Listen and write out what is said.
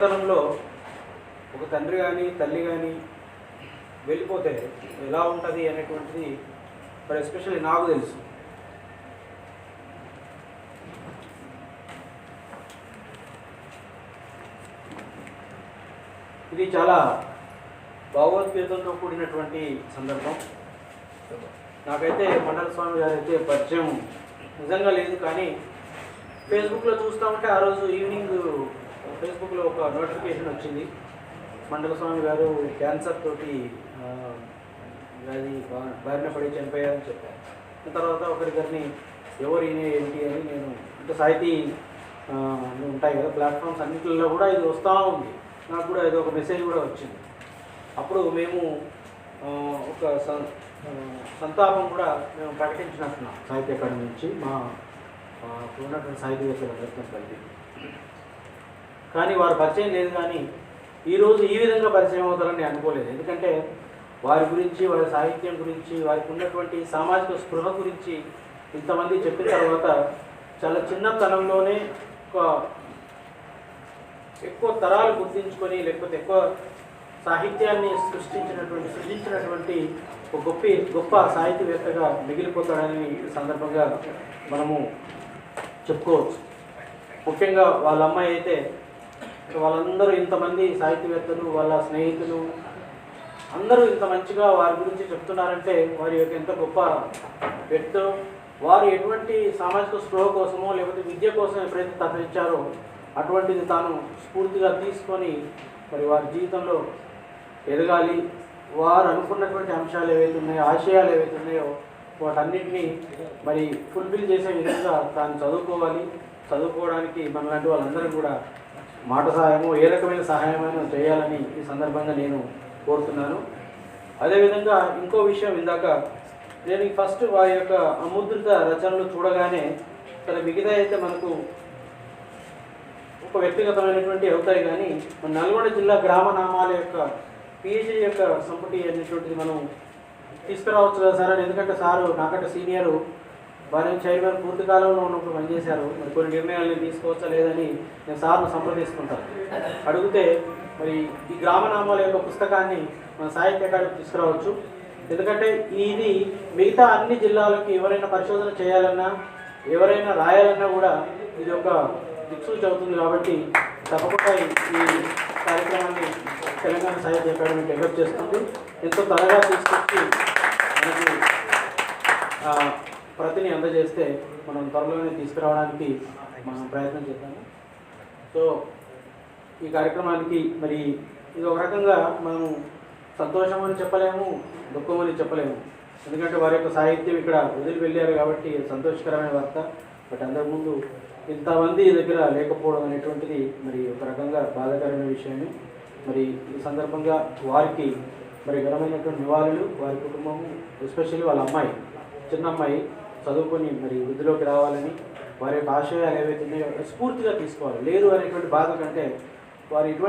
తరంలో ఒక తండ్రి కానీ తల్లి కానీ వెళ్ళిపోతే ఎలా ఉంటుంది అనేటువంటిది మరి ఎస్పెషల్లీ నాకు తెలుసు. ఇది చాలా భావోద్వేగంతో కూడినటువంటి సందర్భం. నాకైతే మండల స్వామి గారు అయితే పరిచయం నిజంగా లేదు కానీ ఫేస్బుక్లో చూస్తూ ఉంటే ఆ రోజు ఈవినింగ్ ఫేస్బుక్లో ఒక నోటిఫికేషన్ వచ్చింది. మండల స్వామి గారు క్యాన్సర్ తోటి వ్యాధి అది బారిన పడి చనిపోయారని చెప్పారు. తర్వాత ఒకరిద్దరిని ఎవరు ఈయన ఏంటి అని నేను అంటే సాహితీ ఉంటాయి కదా ప్లాట్ఫామ్స్ అన్నింటిలో కూడా ఇది వస్తూ ఉంది. నాకు కూడా ఇది ఒక మెసేజ్ కూడా వచ్చింది. అప్పుడు మేము ఒక సంతాపం కూడా మేము ప్రకటించినట్టున్నాం. సాహిత్య అకాడమీ నుంచి మా ఆ, అప్పుడు ఉన్నటువంటి సాహిత్యవేత్తలందరితో కలిపి కానీ వారు పరిచయం లేదు కానీ ఈరోజు ఈ విధంగా పరిచయం అవుతారని అనుకోలేదు. ఎందుకంటే వారి గురించి వారి సాహిత్యం గురించి వారికి ఉన్నటువంటి సామాజిక స్పృహ గురించి ఇంతమంది చెప్పిన తర్వాత చాలా చిన్నతనంలోనే ఒక ఎక్కువ తరాలు గుర్తించుకొని లేకపోతే ఎక్కువ సాహిత్యాన్ని సృష్టించినటువంటి సృష్టించినటువంటి ఒక గొప్ప గొప్ప సాహిత్యవేత్తగా మిగిలిపోతాడని సందర్భంగా మనము చెప్పుకోవచ్చు. ముఖ్యంగా వాళ్ళ అమ్మాయి అయితే వాళ్ళందరూ ఇంతమంది సాహిత్యవేత్తలు వాళ్ళ స్నేహితులు అందరూ ఇంత మంచిగా వారి గురించి చెప్తున్నారంటే వారి యొక్క ఎంత గొప్ప వ్యక్తులు వారు ఎటువంటి సామాజిక స్పృహ కోసమో లేకపోతే విద్య కోసం ఎప్పుడైతే తప్పించారో అటువంటిది తాను స్ఫూర్తిగా తీసుకొని మరి వారి జీవితంలో ఎదగాలి. వారు అనుకున్నటువంటి అంశాలు ఏవైతే ఉన్నాయో ఆశయాలు ఏవైతే ఉన్నాయో వాటన్నిటినీ మరి ఫుల్ఫిల్ చేసే విధంగా తాను చదువుకోవాలి. చదువుకోవడానికి మనలాంటి వాళ్ళందరం కూడా మాట సహాయము ఏ రకమైన సహాయమైనా చేయాలని ఈ సందర్భంగా నేను కోరుతున్నాను. అదేవిధంగా ఇంకో విషయం ఇందాక నేను ఫస్ట్ వారి యొక్క అముద్రిత రచనలు చూడగానే తన మిగతా అయితే మనకు ఒక వ్యక్తిగతమైనటువంటి అవుతాయి కానీ మన నల్గొండ జిల్లా గ్రామ నామాల యొక్క పిహెచ్డి యొక్క సంపుటి అనేటువంటిది మనం తీసుకురావచ్చు కదా సార్ అని ఎందుకంటే సారు నాకంటే సీనియరు. వారి చైర్మన్ పూర్తి కాలంలో ఉన్నప్పుడు పనిచేశారు. మరి కొన్ని నిర్ణయాలు తీసుకోవచ్చా లేదని నేను సార్ను సంప్రదిస్తుంటాను. అడిగితే మరి ఈ గ్రామనామాల యొక్క పుస్తకాన్ని మన సాహిత్య అకాడమీ తీసుకురావచ్చు. ఎందుకంటే ఇది మిగతా అన్ని జిల్లాలకి ఎవరైనా పరిశోధన చేయాలన్నా ఎవరైనా రాయాలన్నా కూడా ఇది ఒక దిక్సూచి అవుతుంది కాబట్టి తప్పకుండా ఈ కార్యక్రమాన్ని తెలంగాణ సాహిత్య అకాడమీ డెవలప్ చేస్తుంది. ఎంతో త్వరగా తీసుకొచ్చి మనకి ప్రతిని అందజేస్తే మనం త్వరలోనే తీసుకురావడానికి మనం ప్రయత్నం చేద్దాము. సో ఈ కార్యక్రమానికి మరి ఇది ఒక రకంగా మనం సంతోషం అని చెప్పలేము దుఃఖం అని చెప్పలేము. ఎందుకంటే వారి యొక్క సాహిత్యం ఇక్కడ వదిలి వెళ్ళారు కాబట్టి సంతోషకరమైన వార్త. బట్ అంతకుముందు ఇంతమంది దగ్గర లేకపోవడం అనేటువంటిది మరి ఒక రకంగా బాధాకరమైన విషయమే. మరి ఈ సందర్భంగా వారికి మరి ఘనమైనటువంటి నివాళులు వారి కుటుంబము ఎస్పెషల్లీ వాళ్ళ అమ్మాయి చిన్న అమ్మాయి చదువుకొని మరి వృద్ధిలోకి రావాలని వారి యొక్క ఆశయాలు ఏవైతే స్ఫూర్తిగా తీసుకోవాలి. లేదు అనేటువంటి బాధ కంటే వారి